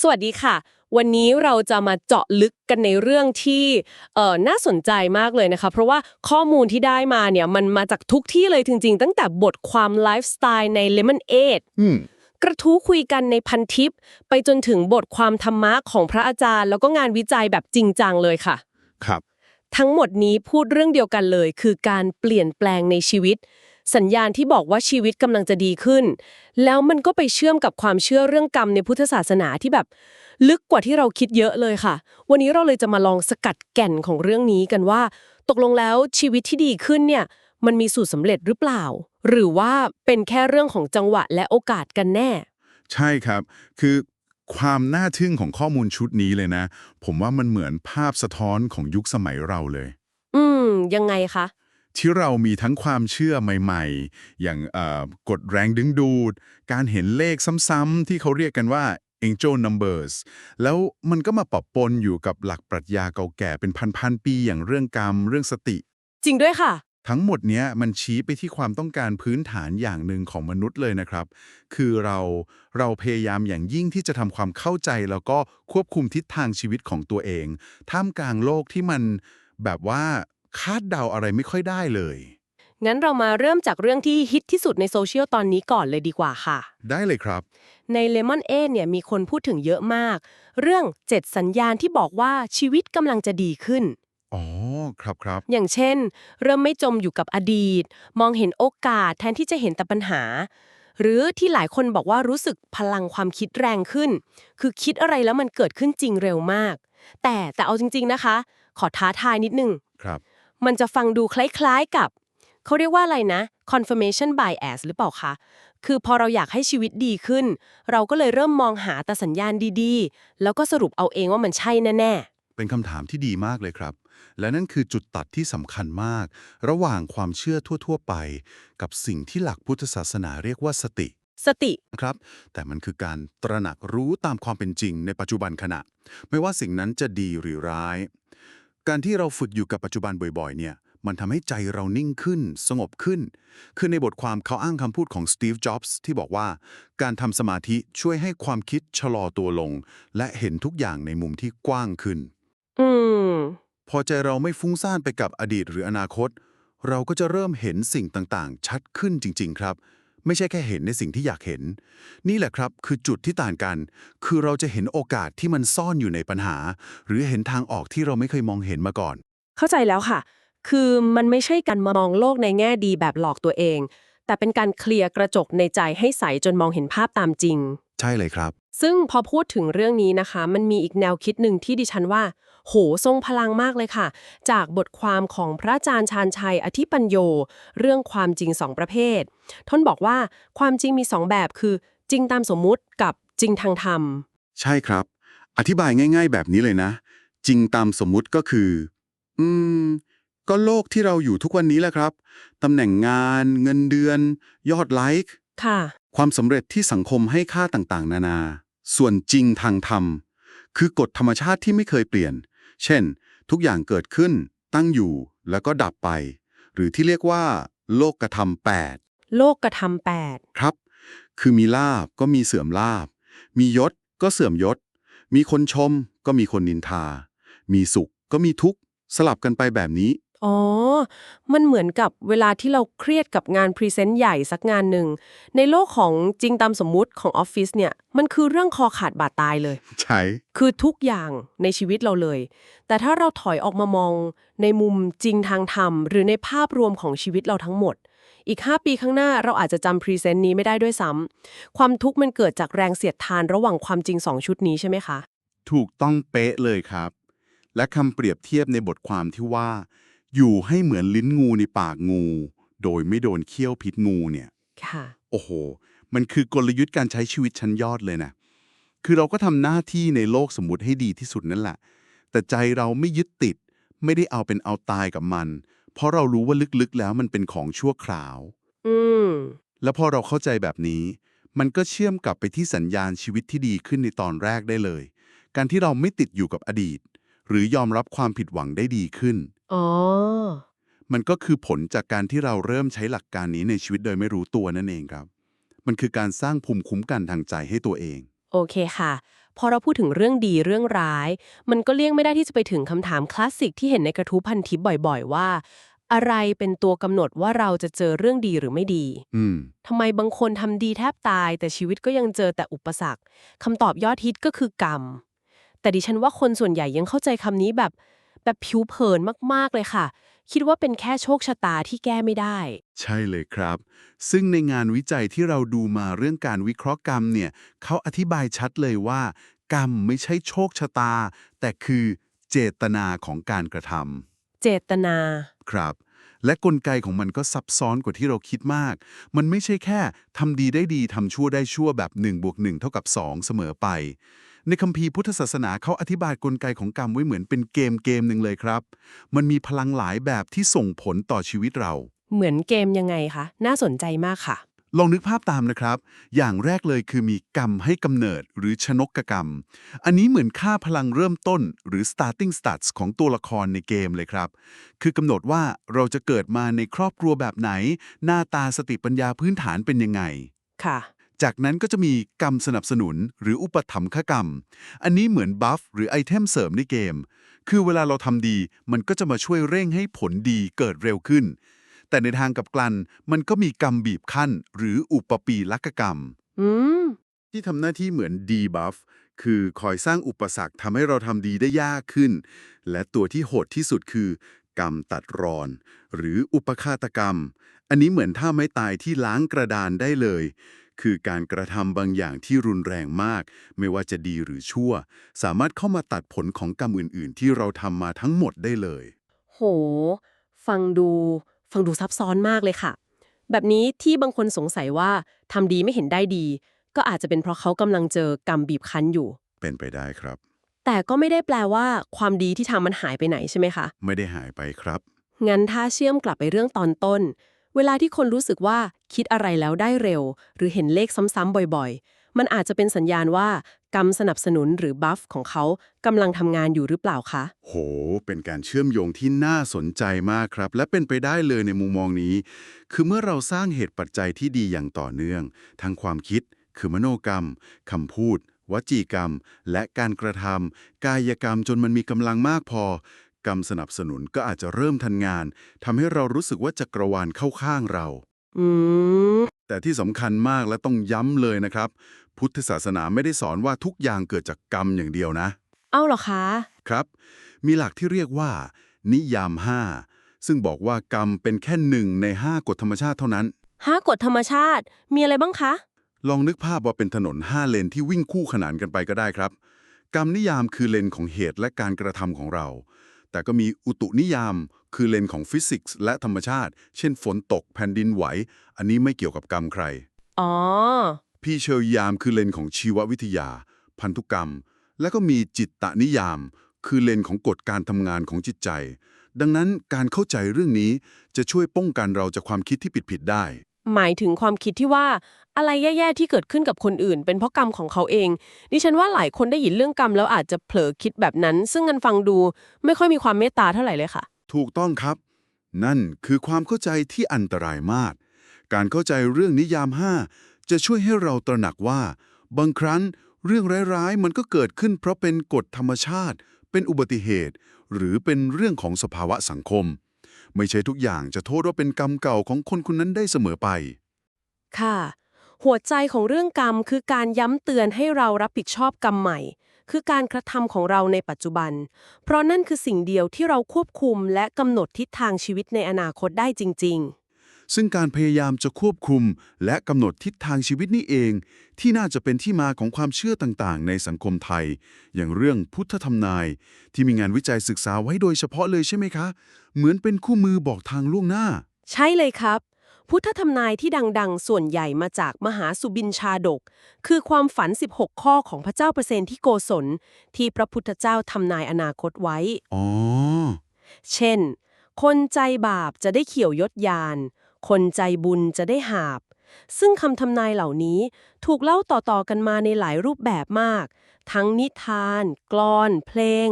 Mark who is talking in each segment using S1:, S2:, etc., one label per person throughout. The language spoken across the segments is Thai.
S1: สวัสดีค่ะ วันนี้เราจะมาเจาะลึกกันในเรื่องที่เอ่อน่าสนใจมากเลยนะคะ เพราะว่าข้อมูลที่ได้มาเนี่ยมันมาจากทุกที่เลยจริง ๆ ตั้งแต่บทความไลฟ์สไตล์ใน Lemon 8
S2: อืม
S1: กระทู้คุยกันในพันทิป ไปจนถึงบทความธรรมะของพระอาจารย์ แล้วก็งานวิจัยแบบจริงจังเลยค่ะ
S2: ครับ
S1: ทั้งหมดนี้พูดเรื่องเดียวกันเลย คือการเปลี่ยนแปลงในชีวิต สัญญาณที่บอกว่าชีวิตกำลังจะดีขึ้น แล้วมันก็ไปเชื่อมกับความเชื่อเรื่องกรรมในพุทธศาสนาที่แบบ ลึกกว่าที่เราคิดเยอะเลยค่ะ วันนี้เราเลยจะมาลองสกัดแก่นของเรื่องนี้กันว่า ตกลงแล้วชีวิตที่ดีขึ้นเนี่ยมันมีสูตรสำเร็จหรือเปล่า หรือว่าเป็นแค่เรื่องของจังหวะและโอกาสกันแน่
S2: ใช่ครับ คือความน่าทึ่งของข้อมูลชุดนี้เลยนะ ผมว่ามันเหมือนภาพสะท้อนของยุคสมัยเราเลย
S1: อืม ยังไงคะ
S2: ที่เรามีทั้งความเชื่อใหม่ ๆ อย่างเอ่อกฎแรงดึงดูด การเห็นเลขซ้ำๆที่เขาเรียกกันว่า angel numbers แล้วมันก็มาปะปนอยู่กับหลักปรัชญาเก่าแก่เป็นพันๆปีอย่างเรื่องกรรม เรื่องสติ
S1: จริงด้วยค่ะ
S2: ทั้งหมดเนี้ยมันชี้ไปที่ความต้องการพื้นฐานอย่างหนึ่งของมนุษย์เลยนะครับ คือเราเราพยายามอย่างยิ่งที่จะทำความเข้าใจแล้วก็ควบคุมทิศทางชีวิตของตัวเอง ท่ามกลางโลกที่มันแบบว่า คาดเดาอะไรไม่ค่อยได้เลย
S1: งั้นเรามาเริ่มจากเรื่องที่ฮิตที่สุดในโซเชียลตอนนี้ก่อนเลยดีกว่าค่ะ
S2: ได้เลยครับ
S1: ใน Lemon 8เนี่ยมีคนพูดถึงเยอะมาก เรื่อง 7 สัญญาณที่บอกว่าชีวิตกำลังจะดีขึ้น
S2: อ๋อ ครับครับ
S1: อย่างเช่น เริ่มไม่จมอยู่กับอดีต มองเห็นโอกาสแทนที่จะเห็นแต่ปัญหา หรือที่หลายคนบอกว่ารู้สึกพลังความคิดแรงขึ้น คือคิดอะไรแล้วมันเกิดขึ้นจริงเร็วมาก แต่แต่เอาจริง ๆนะคะ ขอท้าทายนิดนึง
S2: ครับ
S1: มันจะฟังดูคล้ายๆกับ เขาเรียกว่าอะไรนะ confirmation bias หรือเปล่าคะคือพอเราอยากให้ชีวิตดีขึ้น เราก็เลยเริ่มมองหาแต่สัญญาณดีๆ แล้วก็สรุปเอาเองว่ามันใช่แน่
S2: เป็นคำถามที่ดีมากเลยครับ และนั่นคือจุดตัดที่สำคัญมาก ระหว่างความเชื่อทั่ว ๆ ไป กับสิ่งที่หลักพุทธศาสนาเรียกว่าสติ
S1: ๆสติ
S2: นะครับ แต่มันคือการตระหนักรู้ตามความเป็นจริงในปัจจุบันขณะ ไม่ว่าสิ่งนั้นจะดีหรือร้าย การที่เราฝึกอยู่กับปัจจุบันบ่อยๆ เนี่ยมันทำให้ใจเรานิ่งขึ้น สงบขึ้น คือในบทความเขาอ้างคำพูดของสตีฟ จ็อบส์ที่บอกว่า การทำสมาธิช่วยให้ความคิดชะลอตัวลง และเห็นทุกอย่างในมุมที่กว้างขึ้น
S1: อืม
S2: พอใจเราไม่ฟุ้งซ่านไปกับอดีตหรืออนาคต เราก็จะเริ่มเห็นสิ่งต่างๆ ชัดขึ้นจริง ๆ ครับ ไม่ใช่แค่เห็นในสิ่งที่อยากเห็น นี่แหละครับคือจุดที่ต่างกัน คือเราจะเห็นโอกาสที่มันซ่อนอยู่ในปัญหา หรือเห็นทางออกที่เราไม่เคยมองเห็นมาก่อน
S1: เข้าใจแล้วค่ะ คือมันไม่ใช่การมามองโลกในแง่ดีแบบหลอกตัวเอง แต่เป็นการเคลียร์กระจกในใจให้ใสจนมองเห็นภาพตามจริง
S2: ใช่เลยครับ
S1: ซึ่งพอพูดถึงเรื่องนี้นะคะ มันมีอีกแนวคิดหนึ่งที่ดิฉันว่า โหทรงพลังมากเลยค่ะ จากบทความของพระอาจารย์ชาญชัยอธิปัญโย เรื่องความจริงสองประเภท ท่านบอกว่าความจริงมีสองแบบคือจริงตามสมมุติกับจริงทางธรรม
S2: ใช่ครับ อธิบายง่าย ๆ แบบนี้เลยนะ จริงตามสมมุติก็คือ อืม ก็โลกที่เราอยู่ทุกวันนี้แหละครับตำแหน่งงาน เงินเดือน ยอดไลค์
S1: ค่ะ
S2: ความสำเร็จที่สังคมให้ค่าต่างๆ นานา ส่วนจริงทางธรรม คือกฎธรรมชาติที่ไม่เคยเปลี่ยน เช่น ทุกอย่างเกิดขึ้น ตั้งอยู่แล้วก็ดับไป หรือที่เรียกว่า โลกกระทำแปด
S1: โลกกระทำแปด
S2: ครับ คือมีลาบก็มีเสื่อมลาบ มียศก็เสื่อมยศ มีคนชมก็มีคนนินทา มีสุขก็มีทุกข์ สลับกันไปแบบนี้
S1: อ๋อ มันเหมือนกับเวลาที่เราเครียดกับงานพรีเซนต์ใหญ่สักงานหนึ่ง ในโลกของจริงตามสมมุติของออฟฟิศเนี่ย มันคือเรื่องคอขาดบาดตายเลย
S2: ใช่
S1: คือทุกอย่างในชีวิตเราเลย แต่ถ้าเราถอยออกมามองในมุมจริงทางธรรม หรือในภาพรวมของชีวิตเราทั้งหมด อีก 5 ปีข้างหน้าเราอาจจะจำพรีเซนต์นี้ไม่ได้ด้วยซ้ำความทุกข์มันเกิดจากแรงเสียดทานระหว่างความจริงสองชุดนี้ใช่ไหมคะ
S2: ถูกต้องเป๊ะเลยครับ และคำเปรียบเทียบในบทความที่ว่า อยู่ให้เหมือนลิ้นงูในปากงู โดยไม่โดนเคี้ยวพิษงูเนี่ย
S1: ค่ะ
S2: โอ้โห มันคือกลยุทธ์การใช้ชีวิตชั้นยอดเลยนะคือเราก็ทำหน้าที่ในโลกสมมุติให้ดีที่สุดนั่นแหละ แต่ใจเราไม่ยึดติด ไม่ได้เอาเป็นเอาตายกับมัน เพราะเรารู้ว่าลึกๆแล้วมันเป็นของชั่วคราว
S1: อืม
S2: แล้วพอเราเข้าใจแบบนี้ มันก็เชื่อมกลับไปที่สัญญาณชีวิตที่ดีขึ้นในตอนแรกได้เลย การที่เราไม่ติดอยู่กับอดีต หรือยอมรับความผิดหวังได้ดีขึ้น
S1: อ๋อ
S2: มันก็คือผลจากการที่เราเริ่มใช้หลักการนี้ในชีวิตโดยไม่รู้ตัวนั่นเองครับ มันคือการสร้างภูมิคุ้มกันทางใจให้ตัวเอง
S1: โอเคค่ะ พอเราพูดถึงเรื่องดีเรื่องร้าย มันก็เลี่ยงไม่ได้ที่จะไปถึงคำถามคลาสสิกที่เห็นในกระทู้พันทิปบ่อย ๆ ว่า อะไรเป็นตัวกำหนดว่าเราจะเจอเรื่องดีหรือไม่ดี
S3: อืม
S1: ทำไมบางคนทำดีแทบตาย แต่ชีวิตก็ยังเจอแต่อุปสรรคคำตอบยอดฮิตก็คือกรรม แต่ดิฉันว่าคนส่วนใหญ่ยังเข้าใจคำนี้แบบ แบบผิวเผินมากๆเลยค่ะ คิดว่าเป็นแค่โชคชะตาที่แก้ไม่ได้
S2: ใช่เลยครับ ซึ่งในงานวิจัยที่เราดูมาเรื่องการวิเคราะห์กรรมเนี่ยเขาอธิบายชัดเลยว่า กรรมไม่ใช่โชคชะตา แต่คือเจตนาของการกระท
S1: เจตนาำ
S2: ครับ และกลไกของมันก็ซับซ้อนกว่าที่เราคิดมาก มันไม่ใช่แค่ทำดีได้ดีทำชั่วได้ชั่วแบบ1บวก1เท่ากับ2เสมอไป ในคัมภีร์พุทธศาสนาเขาอธิบายกลไกของกรรมไว้เหมือนเป็นเกมเกมหนึ่งเลยครับ มันมีพลังหลายแบบที่ส่งผลต่อชีวิตเรา
S1: เหมือนเกมยังไงคะ น่าสนใจมากค่ะ
S2: ลองนึกภาพตามนะครับ อย่างแรกเลยคือมีกรรมให้กำเนิดหรือชนกกรรม อันนี้เหมือนค่าพลังเริ่มต้น หรือ starting stats ของตัวละครในเกมเลยครับ คือกำหนดว่าเราจะเกิดมาในครอบครัวแบบไหน หน้าตาสติปัญญาพื้นฐานเป็นยังไง
S1: ค่ะ
S2: จากนั้นก็จะมีกรรมสนับสนุนหรืออุปถัมภกรรม อันนี้เหมือนบัฟหรือไอเทมเสริมในเกม คือเวลาเราทำดีมันก็จะมาช่วยเร่งให้ผลดีเกิดเร็วขึ้น แต่ในทางกลับกลันมันก็มีกรรมบีบคั้น หรืออุปปีลักกรรม
S1: อืม
S2: ที่ทำหน้าที่เหมือนดีบัฟคือคอยสร้างอุปสรรคทำให้เราทำดีได้ยากขึ้น และตัวที่โหดที่สุดคือกรรมตัดรอน หรืออุปฆาตกรรม อันนี้เหมือนท่าไม้ตายที่ล้างกระดานได้เลย คือการกระทำบางอย่างที่รุนแรงมาก ไม่ว่าจะดีหรือชั่ว สามารถเข้ามาตัดผลของกรรมอื่น ๆ ที่เราทำมาทั้งหมดได้เลย
S1: โห ฟังดู ฟังดูซับซ้อนมากเลยค่ะ แบบนี้ที่บางคนสงสัยว่าทำดีไม่เห็นได้ดี ก็อาจจะเป็นเพราะเขากำลังเจอกรรมบีบคั้นอยู่
S2: เป็นไปได้ครับ
S1: แต่ก็ไม่ได้แปลว่าความดีที่ทำมันหายไปไหนใช่ไหมคะ
S2: ไม่ได้หายไปครับ
S1: งั้นถ้าเชื่อมกลับไปเรื่องตอนต้น เวลาที่คนรู้สึกว่าคิดอะไรแล้วได้เร็ว หรือเห็นเลขซ้ำๆบ่อยๆ มันอาจจะเป็นสัญญาณว่ากรรมสนับสนุนหรือบัฟของเขากำลังทำงานอยู่หรือเปล่าคะ
S2: โห เป็นการเชื่อมโยงที่น่าสนใจมากครับ และเป็นไปได้เลยในมุมมองนี้ คือเมื่อเราสร้างเหตุปัจจัยที่ดีอย่างต่อเนื่อง ทั้งความคิด คือมโนกรรมคำพูดวจีกรรม และการกระทำกายกรรมจนมันมีกำลังมากพอ กรรมสนับสนุนก็อาจจะเริ่มทันงานทำให้เรารู้สึกว่าจักรวาลเข้าข้างเรา
S1: อืม
S2: แต่ที่สำคัญมากและต้องย้ำเลยนะครับ พุทธศาสนาไม่ได้สอนว่าทุกอย่างเกิดจากกรรมอย่างเดียวนะ
S1: เอ้าเหรอคะ
S2: ครับ มีหลักที่เรียกว่า นิยาม 5 ซึ่งบอกว่ากรรมเป็นแค่หนึ่งใน 5 กฎธรรมชาติเท่านั้น
S1: ห้ากฎธรรมชาติ มีอะไรบ้างคะ
S2: ลองนึกภาพว่าเป็นถนน 5 เลนที่วิ่งคู่ขนานกันไปก็ได้ครับ กรรมนิยามคือเลนของเหตุและการกระทำของเรา แต่ก็มีอุตุนิยาม คือเลนของฟิสิกส์และธรรมชาติ เช่นฝนตกแผ่นดินไหว อันนี้ไม่เกี่ยวกับกรรมใคร
S1: อ๋อ
S2: พี่เชลยามคือเลนของชีววิทยา พันธุกรรม และก็มีจิตตนิยาม คือเลนของกฎการทำงานของจิตใจ ดังนั้นการเข้าใจเรื่องนี้จะช่วยป้องกันเราจากความคิดที่ผิดๆได้
S1: หมายถึงความคิดที่ว่าอะไรแย่ๆที่เกิดขึ้นกับคนอื่น เป็นเพราะกรรมของเขาเองดิฉันว่าหลายคนได้ยินเรื่องกรรมแล้วอาจจะเผลอคิดแบบนั้น ซึ่งงันฟังดูไม่ค่อยมีความเมตตาเท่าไหร่เลยค่ะ
S2: ถูกต้องครับ นั่นคือความเข้าใจที่อันตรายมาก การเข้าใจเรื่องนิยาม5จะช่วยให้เราตระหนักว่า บางครั้งเรื่องร้ายๆ มันก็เกิดขึ้นเพราะเป็นกฎธรรมชาติ เป็นอุบัติเหตุ หรือเป็นเรื่องของสภาวะสังคม ไม่ใช่ทุกอย่างจะโทษว่าเป็นกรรมเก่าของคนคนนั้นได้เสมอไป
S1: ค่ะ หัวใจของเรื่องกรรมคือการย้ำเตือนให้เรารับผิดชอบกรรมใหม่ คือการกระทำของเราในปัจจุบัน เพราะนั่นคือสิ่งเดียวที่เราควบคุมและกำหนดทิศทางชีวิตในอนาคตได้จริง ๆ
S2: ซึ่งการพยายามจะควบคุม และกำหนดทิศทางชีวิตนี่เอง ที่น่าจะเป็นที่มาของความเชื่อต่างๆ ในสังคมไทย อย่างเรื่องพุทธธรรมนาย ที่มีงานวิจัยศึกษาไว้โดยเฉพาะเลยใช่ไหมคะ เหมือนเป็นคู่มือบอกทางล่วงหน้า
S1: ใช่เลยครับ พุทธธรรมนายที่ดังๆ ส่วนใหญ่มาจากมหาสุบินชาดก คือความฝัน 16 ข้อของพระเจ้าเปอร์เซนที่โกศลที่พระพุทธเจ้าทำนายอนาคตไว้
S2: อ๋อ
S1: เช่น คนใจบาปจะได้เขี่ยวยศยาน คนใจบุญจะได้หาบ ซึ่งคำทำนายเหล่านี้ถูกเล่าต่อๆกันมาในหลายรูปแบบมาก ทั้งนิทาน กลอน เพลง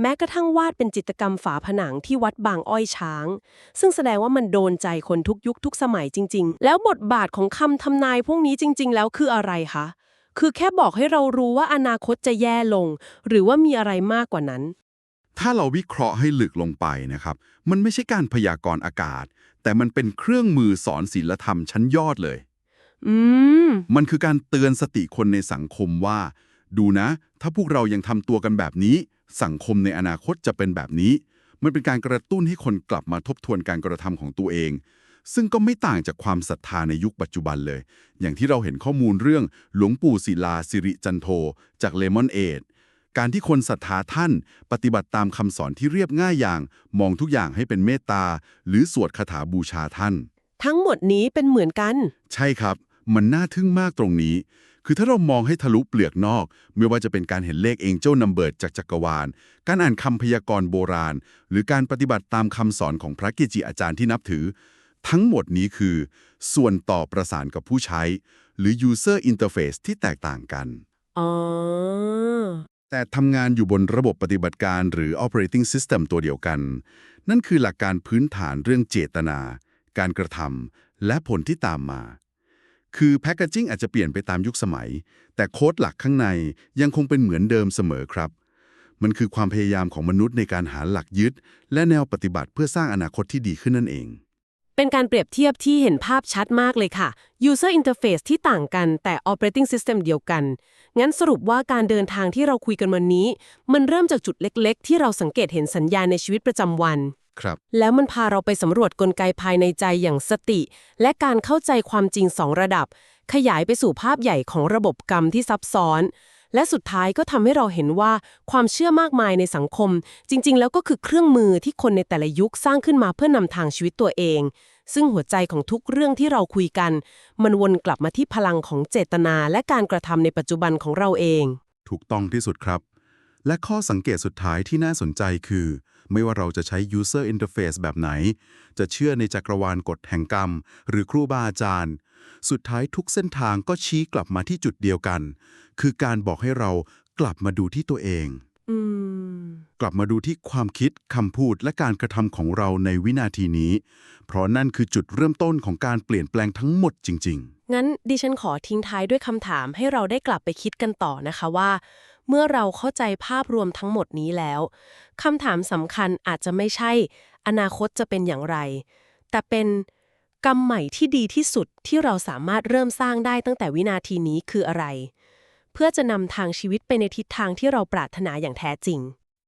S1: แม้กระทั่งวาดเป็นจิตรกรรมฝาผนังที่วัดบางอ้อยช้าง ซึ่งแสดงว่ามันโดนใจคนทุกยุคทุกสมัยจริง ๆ แล้วบทบาทของคำทำนายพวกนี้จริง ๆ แล้วคืออะไรคะ คือแค่บอกให้เรารู้ว่าอนาคตจะแย่ลง หรือว่ามีอะไรมากกว่านั้น
S2: ถ้าเราวิเคราะห์ให้ลึกลงไปนะครับ มันไม่ใช่การพยากรณ์อากาศ แต่มันเป็นเครื่องมือสอนศีลธรรมชั้นยอดเลย
S1: อืม
S2: มันคือการเตือนสติคนในสังคมว่า ดูนะ ถ้าพวกเรายังทำตัวกันแบบนี้ สังคมในอนาคตจะเป็นแบบนี้ มันเป็นการกระตุ้นให้คนกลับมาทบทวนการกระทำของตัวเอง ซึ่งก็ไม่ต่างจากความศรัทธาในยุคปัจจุบันเลย อย่างที่เราเห็นข้อมูลเรื่องหลวงปู่ศิลาสิริจันโท จากเลมอนเอด การที่คนศรัทธาท่านปฏิบัติตามคำสอนที่เรียบง่ายอย่าง มองทุกอย่างให้เป็นเมตตา หรือสวดคาถาบูชาท่าน
S1: ทั้งหมดนี้เป็นเหมือนกัน
S2: ใช่ครับ มันน่าทึ่งมากตรงนี้ คือถ้าเรามองให้ทะลุเปลือกนอก ไม่ว่าจะเป็นการเห็นเลข Angel Number จากจักรวาล การอ่านคำพยากรณ์โบราณ หรือการปฏิบัติตามคำสอนของพระกิจิอาจารย์ที่นับถือ ทั้งหมดนี้คือ ส่วนต่อประสานกับผู้ใช้ หรือ user interface ที่แตกต่างกัน
S1: อ๋อ
S2: แต่ทำงานอยู่บนระบบปฏิบัติการหรือ operating system ตัวเดียวกัน นั่นคือหลักการพื้นฐานเรื่องเจตนา การกระทำและผลที่ตามมา คือแพ c เกจิ้งอาจจะเปลี่ยนไปตามยุคสมัย แต่โค้ดหลักข้างในยังคงเป็นเหมือนเดิมเสมอครับ มันคือความพยายามของมนุษย์ในการหาหลักยึด และแนวปฏิบัติเพื่อสร้างอนาคตที่ดีขึ้นนั่นเอง
S1: เป็นการเปรียบเทียบที่เห็นภาพชัดมากเลยค่ะ user interface ที่ต่างกันแต่ operating system เดียวกัน งั้นสรุปว่าการเดินทางที่เราคุยกันวันนี้ มันเริ่มจากจุดเล็กๆ ที่เราสังเกตเห็นสัญญาณในชีวิตประจำวัน
S2: ครับ
S1: แล้วมันพาเราไปสำรวจกลไกภายในใจอย่างสติ และการเข้าใจความจริงสองระดับ ขยายไปสู่ภาพใหญ่ของระบบกรรมที่ซับซ้อน และสุดท้ายก็ทำให้เราเห็นว่าความเชื่อมากมายในสังคม จริง ๆ แล้วก็คือเครื่องมือที่คนในแต่ละยุคสร้างขึ้นมาเพื่อนำทางชีวิตตัวเอง ซึ่งหัวใจของทุกเรื่องที่เราคุยกัน มันวนกลับมาที่พลังของเจตนาและการกระทำในปัจจุบันของเราเอง
S3: ถูกต้องที่สุดครับ และข้อสังเกตสุดท้ายที่น่าสนใจคือ ไม่ว่าเราจะใช้ user interface แบบไหน จะเชื่อในจักรวาลกฎแห่งกรรม หรือครูบาอาจารย์ สุดท้ายทุกเส้นทางก็ชี้กลับมาที่จุดเดียวกัน คือการบอกให้เรากลับมาดูที่ตัวเอง
S1: อืม
S3: กลับมาดูที่ความคิดคำพูดและการกระทำของเราในวินาทีนี้ เพราะนั่นคือจุดเริ่มต้นของการเปลี่ยนแปลงทั้งหมดจริง ๆ
S1: งั้นดิฉันขอทิ้งท้ายด้วยคำถามให้เราได้กลับไปคิดกันต่อนะคะว่า เมื่อเราเข้าใจภาพรวมทั้งหมดนี้แล้วคำถามสำคัญอาจจะไม่ใช่ อนาคตจะเป็นอย่างไร แต่เป็นกรรมใหม่ที่ดีที่สุดที่เราสามารถเริ่มสร้างได้ตั้งแต่วินาทีนี้คืออะไร เพื่อจะนำทางชีวิตไปในทิศทางที่เราปรารถนาอย่างแท้จริง